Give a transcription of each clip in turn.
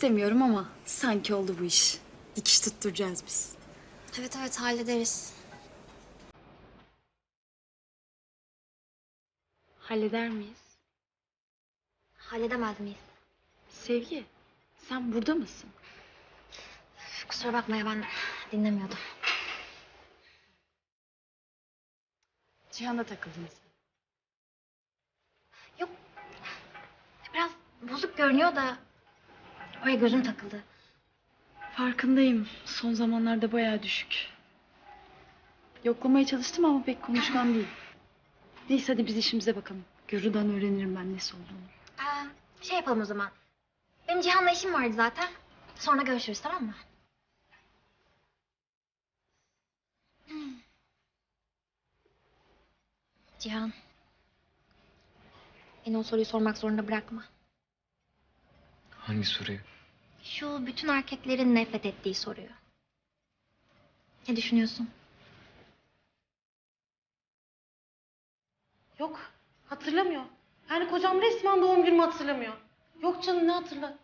istemiyorum ama sanki oldu bu iş. Dikiş tutturacağız biz. Evet evet hallederiz. Halleder miyiz? Halledemez miyiz? Sevgi, sen burada mısın? Kusura bakma ya ben dinlemiyordum. Cihan'a takıldın sen. Yok. Biraz bozuk görünüyor da oraya gözüm takıldı. Farkındayım. Son zamanlarda bayağı düşük. Yoklamaya çalıştım ama pek konuşkan değil. Neyse hadi biz işimize bakalım. Görü'den öğrenirim ben nesi olduğunu. Aa, şey yapalım o zaman. Benim Cihan'la işim vardı zaten. Sonra görüşürüz tamam mı? Hmm. Cihan. Beni o soruyu sormak zorunda bırakma. Hangi soruyu? Şu bütün erkeklerin nefret ettiği soruyu. Ne düşünüyorsun? Yok hatırlamıyor. Yani kocam resmen doğum günümü hatırlamıyor. Yok canım ne hatırla.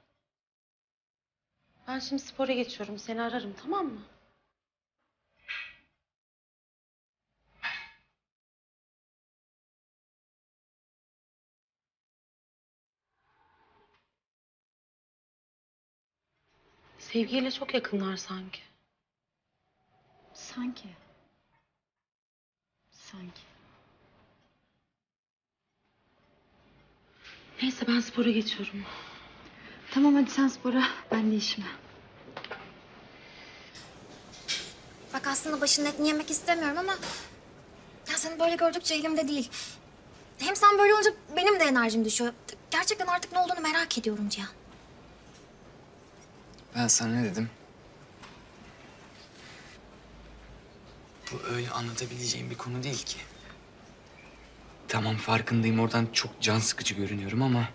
Ben şimdi spora geçiyorum. Seni ararım tamam mı? Sevgiyle çok yakınlar sanki. Sanki. Sanki. Neyse ben spora geçiyorum. Tamam hadi sen spora, ben de işime. Bak aslında başının etini yemek istemiyorum ama... Ya seni böyle gördükçe elimde değil. Hem sen böyle olunca benim de enerjim düşüyor. Gerçekten artık ne olduğunu merak ediyorum Cihan. Ben sana ne dedim? Bu öyle anlatabileceğim bir konu değil ki. Tamam farkındayım oradan çok can sıkıcı görünüyorum ama...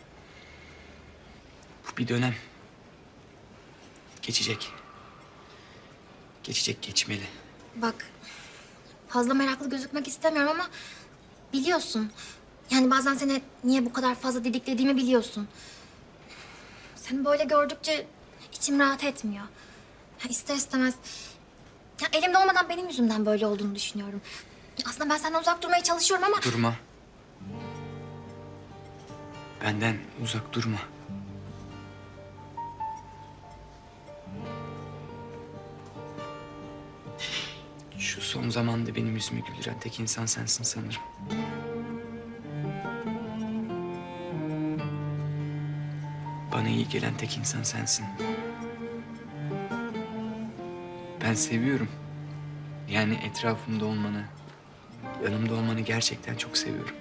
Bu bir dönem. Geçecek. Geçecek geçmeli. Bak fazla meraklı gözükmek istemiyorum ama biliyorsun. Yani bazen seni niye bu kadar fazla didiklediğimi biliyorsun. Seni böyle gördükçe içim rahat etmiyor. Ya ister istemez ya elimde olmadan benim yüzümden böyle olduğunu düşünüyorum. Aslında ben senden uzak durmaya çalışıyorum ama Durma. Benden uzak durma. Şu son zamanda benim yüzümü güldüren tek insan sensin sanırım. Bana iyi gelen tek insan sensin. Ben seviyorum. Yani etrafımda olmanı, yanımda olmanı gerçekten çok seviyorum.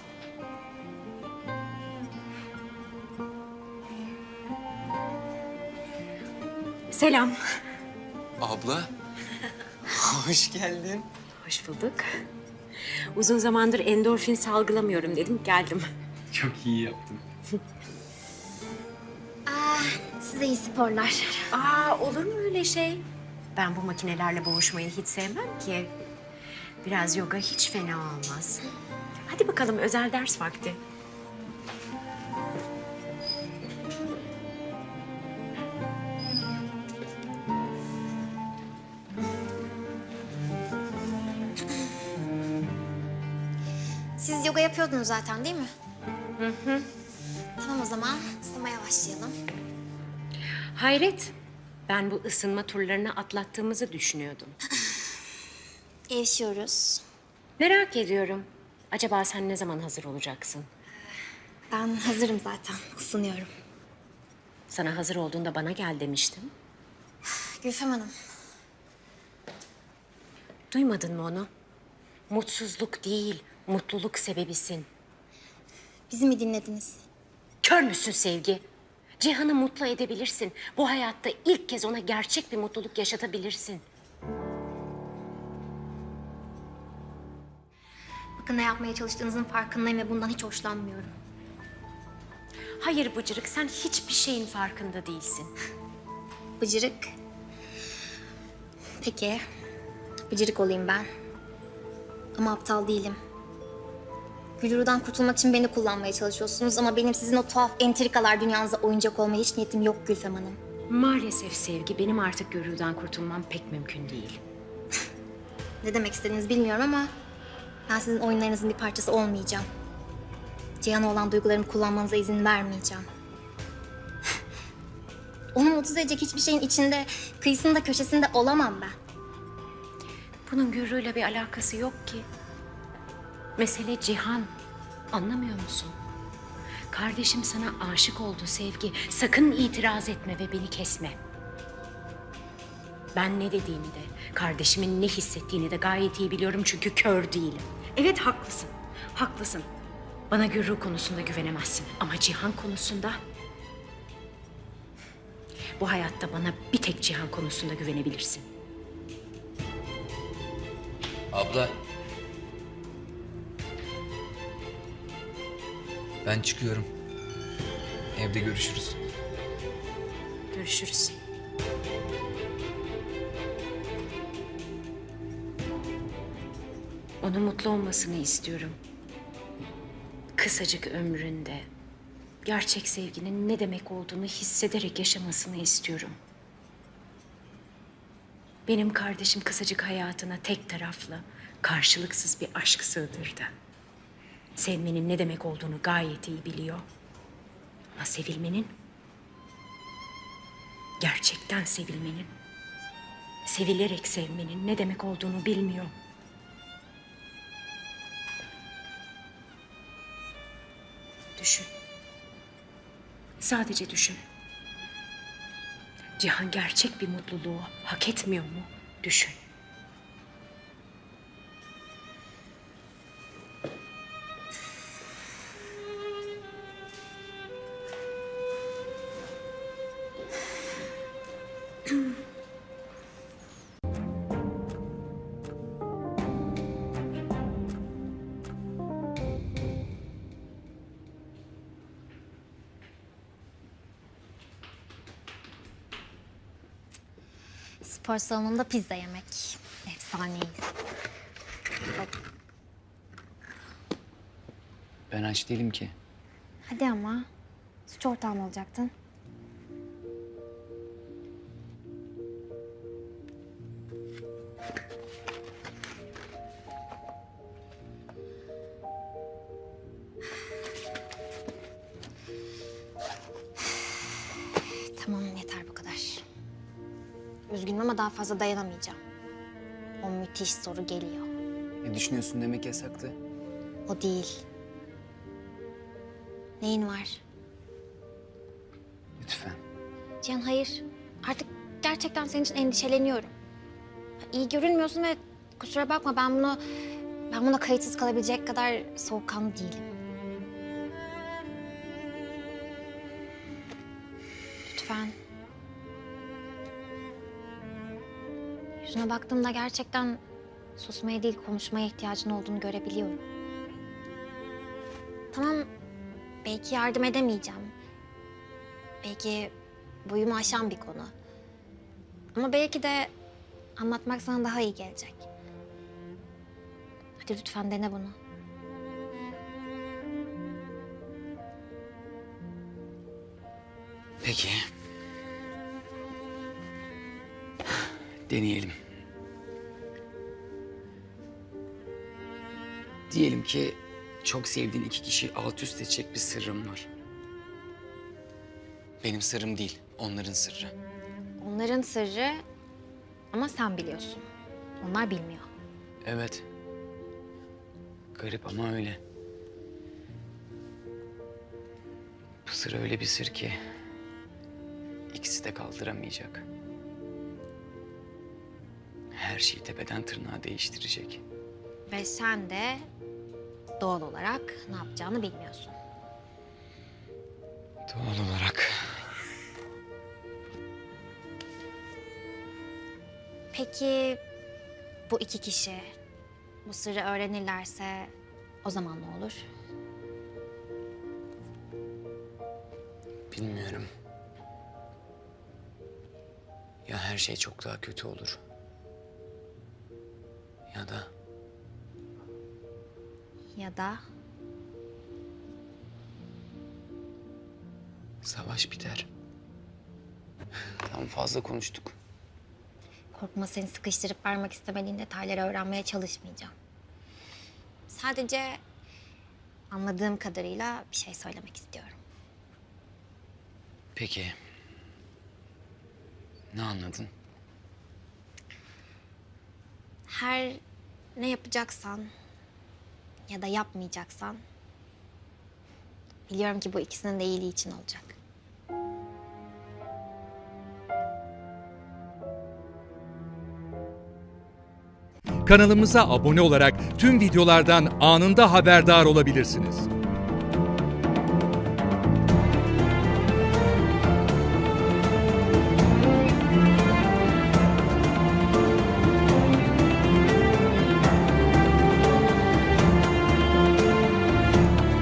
Selam. Abla, hoş geldin. Hoş bulduk. Uzun zamandır endorfin salgılamıyorum dedim, geldim. Çok iyi yaptın. Aa, size iyi sporlar. Aa, olur mu öyle şey? Ben bu makinelerle boğuşmayı hiç sevmem ki. Biraz yoga hiç fena olmaz. Hadi bakalım özel ders vakti. Siz yoga yapıyordunuz zaten değil mi? Hı hı. Tamam o zaman ısınmaya başlayalım. Hayret, ben bu ısınma turlarını atlattığımızı düşünüyordum. Gevşiyoruz. Merak ediyorum. Acaba sen ne zaman hazır olacaksın? Ben hazırım zaten. Isınıyorum. Sana hazır olduğunda bana gel demiştim. Gülfem Hanım. Duymadın mı onu? Mutsuzluk değil, mutluluk sebebisin. Bizi mi dinlediniz? Kör müsün sevgi? Cihan'ı mutlu edebilirsin. Bu hayatta ilk kez ona gerçek bir mutluluk yaşatabilirsin. Bakın ne yapmaya çalıştığınızın farkındayım ve bundan hiç hoşlanmıyorum. Hayır Bıcırık, sen hiçbir şeyin farkında değilsin. Bıcırık. Peki. Bıcırık olayım ben. Ama aptal değilim. Gülru'dan kurtulmak için beni kullanmaya çalışıyorsunuz ama benim sizin o tuhaf entrikalar dünyanıza oyuncak olmaya hiç niyetim yok Gülfem Hanım. Maalesef sevgi benim artık Gürül'den kurtulmam pek mümkün değil. Ne demek istediğinizi bilmiyorum ama ben sizin oyunlarınızın bir parçası olmayacağım. Cihan'a olan duygularımı kullanmanıza izin vermeyeceğim. Onu mutsuz edecek hiçbir şeyin içinde, kıyısında, köşesinde olamam ben. Bunun Gürrü'yle bir alakası yok ki. Mesele Cihan. Anlamıyor musun? Kardeşim sana aşık oldu Sevgi. Sakın itiraz etme ve beni kesme. Ben ne dediğimi de, kardeşimin ne hissettiğini de gayet iyi biliyorum çünkü kör değilim. Evet haklısın, haklısın. Bana Gürrü konusunda güvenemezsin ama Cihan konusunda... Bu hayatta bana bir tek Cihan konusunda güvenebilirsin. Abla. Ben çıkıyorum. Evde görüşürüz. Görüşürüz. Onun mutlu olmasını istiyorum. Kısacık ömründe gerçek sevginin ne demek olduğunu hissederek yaşamasını istiyorum. Benim kardeşim kısacık hayatına tek taraflı, karşılıksız bir aşk sığdırdı. Sevmenin ne demek olduğunu gayet iyi biliyor. Ama sevilmenin gerçekten sevilmenin, sevilerek sevmenin ne demek olduğunu bilmiyor. Düşün. Sadece düşün. Cihan gerçek bir mutluluğu hak etmiyor mu? Düşün. Spor salonunda pizza yemek. Efsaneyiz. Ben aç değilim ki. Hadi ama. Suç ortağım olacaktın. Üzgünüm ama daha fazla dayanamayacağım. O müthiş soru geliyor. Ne düşünüyorsun demek yasaktı. O değil. Neyin var? Lütfen. Cihan hayır. Artık gerçekten senin için endişeleniyorum. İyi görünmüyorsun ve kusura bakma ben bunu... Ben buna kayıtsız kalabilecek kadar soğukkanlı değilim. Lütfen. Yüzüne baktığımda gerçekten susmaya değil konuşmaya ihtiyacın olduğunu görebiliyorum. Tamam, belki yardım edemeyeceğim. Belki boyumu aşan bir konu. Ama belki de anlatmak sana daha iyi gelecek. Hadi lütfen dene bunu. Peki. Deneyelim. Diyelim ki çok sevdiğin iki kişi alt üst edecek bir sırrım var. Benim sırrım değil, onların sırrı. Onların sırrı ama sen biliyorsun. Onlar bilmiyor. Evet. Garip ama öyle. Bu sır öyle bir sır ki ikisi de kaldıramayacak. Her şeyi tepeden tırnağa değiştirecek. Ve sen de doğal olarak ne yapacağını bilmiyorsun. Doğal olarak. Peki bu iki kişi bu sırrı öğrenirlerse o zaman ne olur? Bilmiyorum. Ya her şey çok daha kötü olur. Ya da Ya da savaş biter. Tamam fazla konuştuk. Korkma seni sıkıştırıp vermek istemediğin detayları öğrenmeye çalışmayacağım. Sadece anladığım kadarıyla bir şey söylemek istiyorum. Peki. Ne anladın? Her ne yapacaksan ya da yapmayacaksan biliyorum ki bu ikisinin de iyiliği için olacak. Kanalımıza abone olarak tüm videolardan anında haberdar olabilirsiniz.